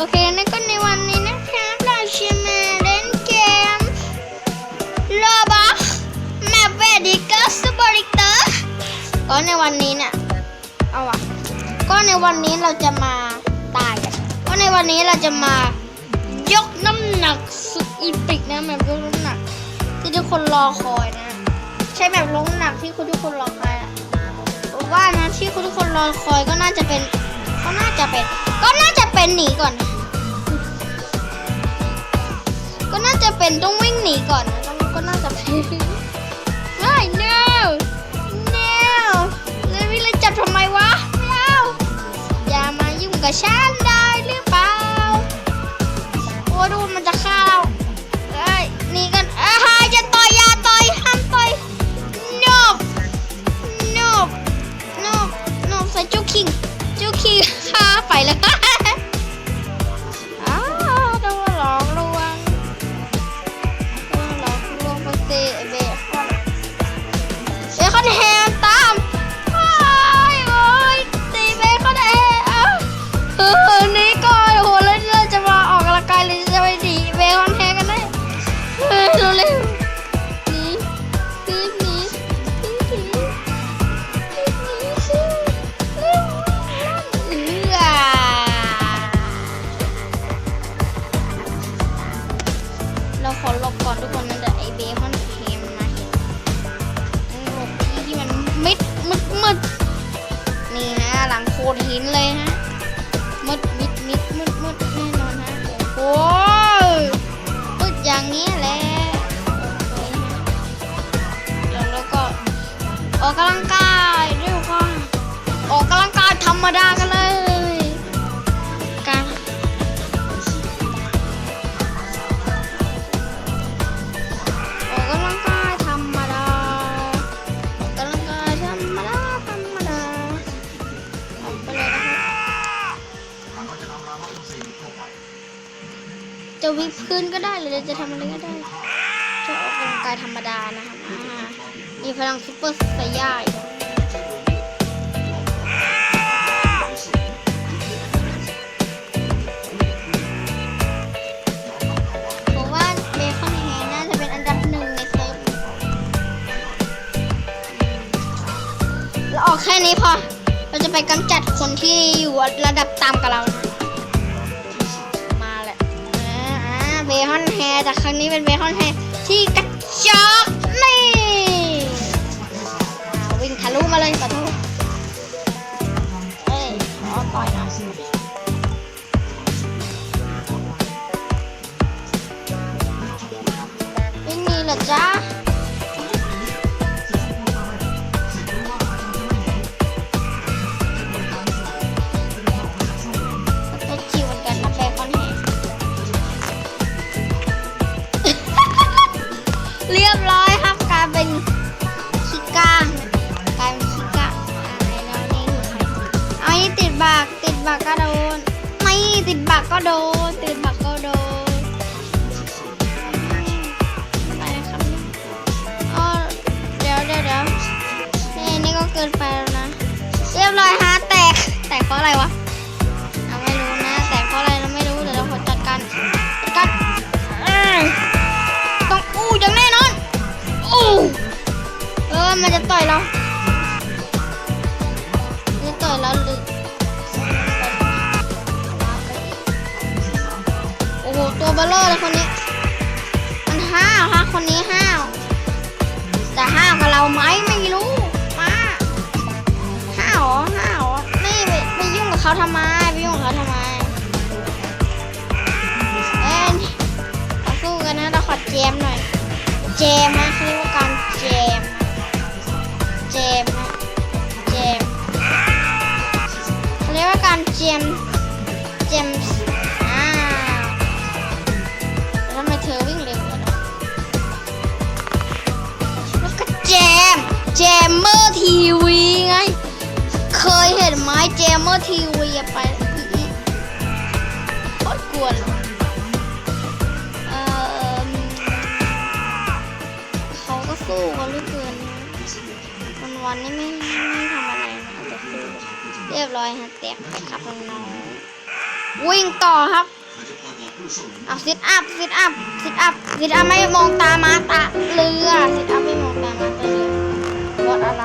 โอเคนั่นก็ในวันนี้นะครับเราจะมาเล่นเกมโลบ็อกแมปเวดิกอสบริเตอร์ก็ในวันนี้เนี่ยเอาอะก็ในวันนี้เราจะมาตายก็ในวันนี้เราจะมายกน้ำหนักสุดอีพิกนะแมปยกน้ำหนัก ที่ทุกคนรอคอยนะ ใช่แมปลงหนักที่คุณทุกคนรอคอยอะว่านะที่คุณทุกคนรอคอยก็น่าจะเป็นก็น่าจะเป็น ก็น่าจะเป็นหนีก่อน ก็น่าจะเป็นต้องวิ่งหนีก่อนนะต้องก็น่าจะเป็นไม่ no no เลยวิ่งเลยจับทำไมวะไม่เอาอย่ามายุ่งกับฉัน ออกกำลังกายด้วยความออกกำลังกายธรรมดากันเลยการออกกำลังกายธรรมดาออกกำลังกายธรรมดาธรรมดาออกไปเลยนะครับจะวิดพื้นก็ได้หรือจะทำอะไรก็ได้จะออกกำลังกายธรรมดานะครับอ่า มีพลังซุปเปอร์ไซย่าอีกผมว่าเบคอนแฮน่าจะเป็นอันดับหนึ่งในเซิร์ฟเราออกแค่นี้พอ เราจะไปกำจัดคนที่อยู่ระดับต่ำกับเรานะมาแหละอ่าเบคอนแฮร์จากครั้งนี้เป็นเบคอนแฮร์ที่กระจอก เหรอจ๊ะก็คิวเหมือนกันนะเบคอนแฮงเรียบร้อยครับกลายเป็นคิก้ากลายเป็นคิก้าอะไรแล้วนี่คือใครเอานี่ติดบักติดบักก็โดน ไม่ติดบักก็โดนติดบักก็ ก็เกินไปแล้วนะ เรียบร้อยฮะแตก แตกเพราะอะไรวะเราไม่รู้นะ แต่เพราะอะไรเราไม่รู้เดี๋ยวเราขอจัดการจัดการต้องอู้อย่างแน่นอนอู้เออมันจะต่อยเราจะต่อยเราหรือโอ้โหตัวเบลเลอร์เลยคนนี้ ทำไมไปยุ่งกับเขาทำไมเอ้ยต่อสู้กันนะเราขอเจมหน่อย เจมฮะเขาเรียกว่าการเจม เจมฮะเจมเขาเรียกว่าการเจม เจมส์อ่าแล้วทำไมเธอวิ่งเร็วกันะแล้วก็เจม เจมเมอร์ทีวีไง เคยเห็นไหม ทีวีไปอีอีโคตรกวนเขาก็สู้กันเหลือเกินวันวันนี่ไม่ไม่ทำอะไรนะแต่สู้เรียบร้อยฮะแตกไปครับน้องวิ่งต่อครับเอาซิทอัพซิทอัพซิทอัพซิทอัพไม่มองตามาตาเรือซิทอัพไม่มองตามาตาเรือวัดอะไร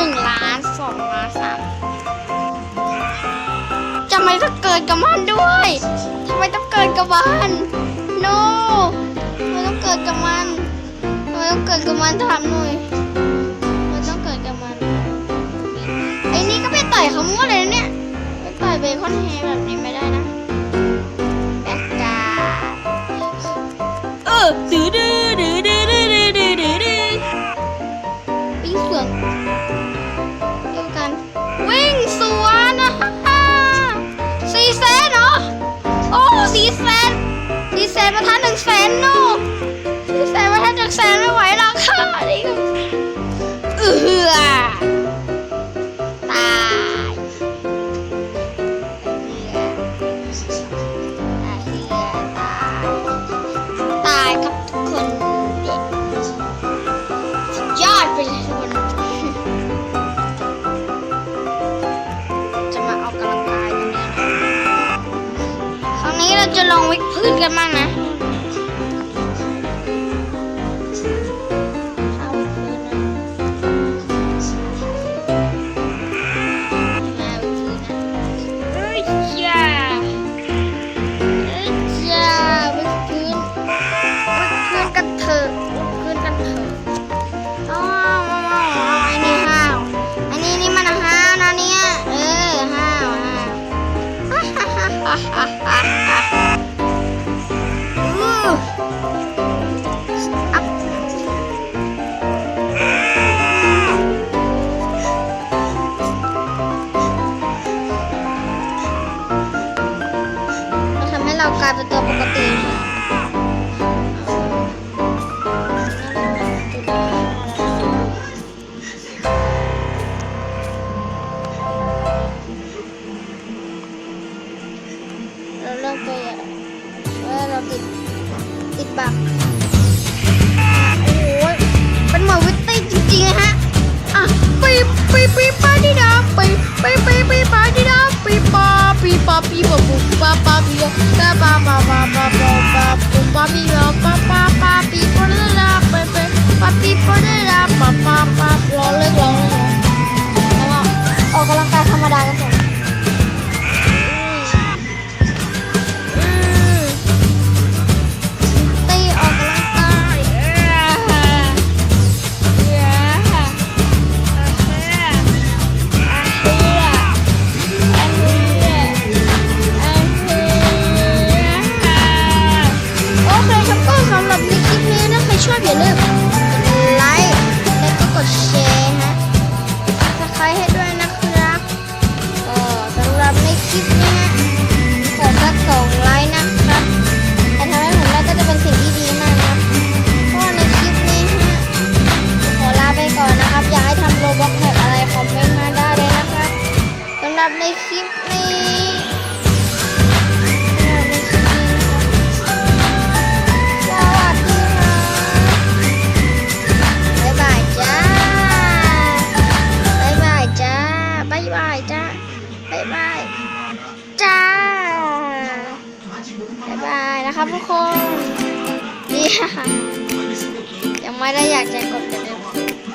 นึ่งล้านสองล้านสามจะไม่ต้องเกิดกับมันด้วยทำไมต้องเกิดกับมัน no ทำไมต้องเกิดกับมันทำไมต้องเกิดกับมันถามหน่อยทำไมต้องเกิดกับมัน ไอ้นี่ก็ไปต่อยเขามั่วเลยนะเนี่ยไปต่อยเบคอนแฮร์แบบนี้ไม่ได้นะแบกกาเออดื้อดื้อดื้อ วิ่งสวนเดียวกัน วิ่งสวนนะสี่แสนเหรอ โอ้สี่แสนสี่แสนมาทันหนึ่งแสนโน่สี่แสนมาทันหนึ่งแสนไม่ไหวแล้วค่ะนี่ก็เอือ จะลองวิกพืชกันบ้างนะ ติดบักโอ้โหเป็นหมอวิตตี้จริงๆฮะอะปีปีปีปาดีดาปีปีปีปีปาดีดาปีปาปีปาปีปาปูปาปาปีปาปาปาปาปาปาปาปาปาปีปาปาป จ้าบ๊ายบายนะครับทุกคนนี่ยยังไม่ได้อยากจะกดกันเลย